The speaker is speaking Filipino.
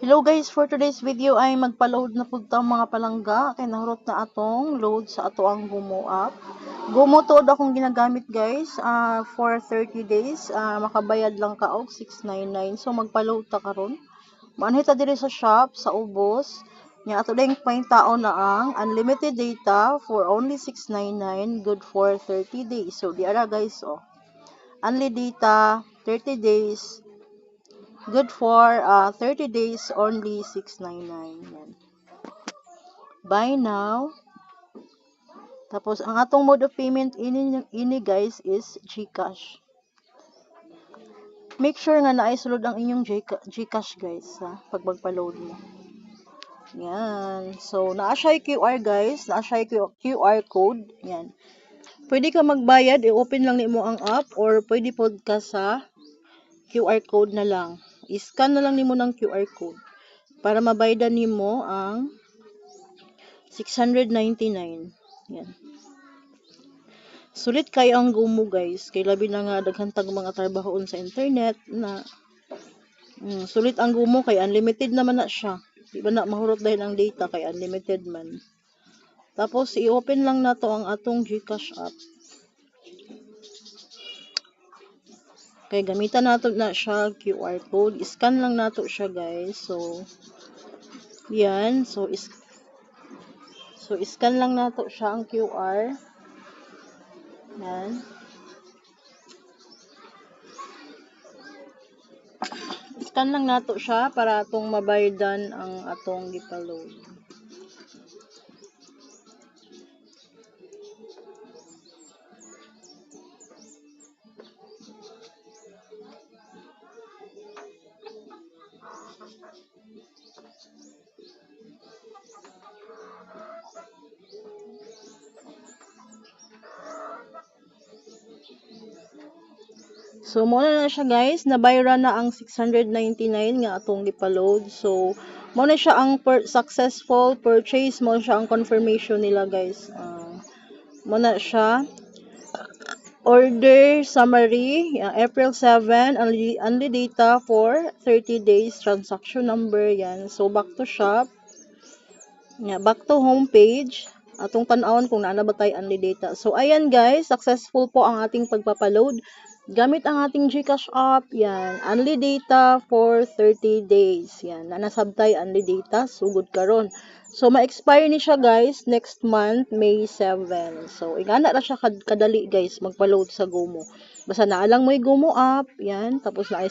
Hello guys, for today's video ay magpa-load na pud ta mga palangga kay nahurot na atong load sa ato ang Gumo app. Gumo to akong ginagamit guys ah, for 30 days. Ah, makabayad lang ka og 699. So magpa-load ta karon. Maanhi ta diri sa shop sa ubos. Nya ato ding tao na ang unlimited data for only 699 good for 30 days. So di ara guys oh. Unli data 30 days Good for uh, 30 days, only 699. Yan. Buy now. Tapos, ang atong mode of payment ini, ini guys is GCash. Make sure nga naisulod ang inyong Gca- GCash guys, ha, pag magpa-load mo. Yan. So, naa siya QR guys. Naa siya QR code. Yan. Pwede ka magbayad, i-open lang nimo ang app or pwede pod sa QR code na lang. I-scan na lang nimo ng QR code para mabaydan nimo ang 699. Yan. Sulit kay ang gumo guys. Kay labi na nga daghan tag mga trabahoon sa internet na mm, sulit ang gumo kay unlimited naman na siya. Di na mahurot dahil ang data kay unlimited man. Tapos i-open lang nato ang atong GCash app. Kaya gamitan nato na siya QR code. Scan lang nato siya guys. So, yan. So, is so scan lang nato siya ang QR. Yan. Scan lang nato siya para atong mabaydan ang atong gipaload. So, mo na siya guys, nabayra na ang 699 nga atong gipaload. So, mo na siya ang per- successful purchase, mo na siya ang confirmation nila guys. Uh, mo na siya. Order summary, uh, April 7, only, data for 30 days, transaction number, yan. So, back to shop. Yeah, back to homepage. Atong tanawon kung naana ba tayo only data. So, ayan guys, successful po ang ating pagpapaload. Gamit ang ating GCash app, yan. Only data for 30 days. Yan. Nanasabtay only data. Sugod karon. So, ma-expire ni siya guys next month, May 7. So, ingana ra siya kad kadali guys magpa-load sa Gomo. Basta naalang mo yung Gomo app, yan. Tapos na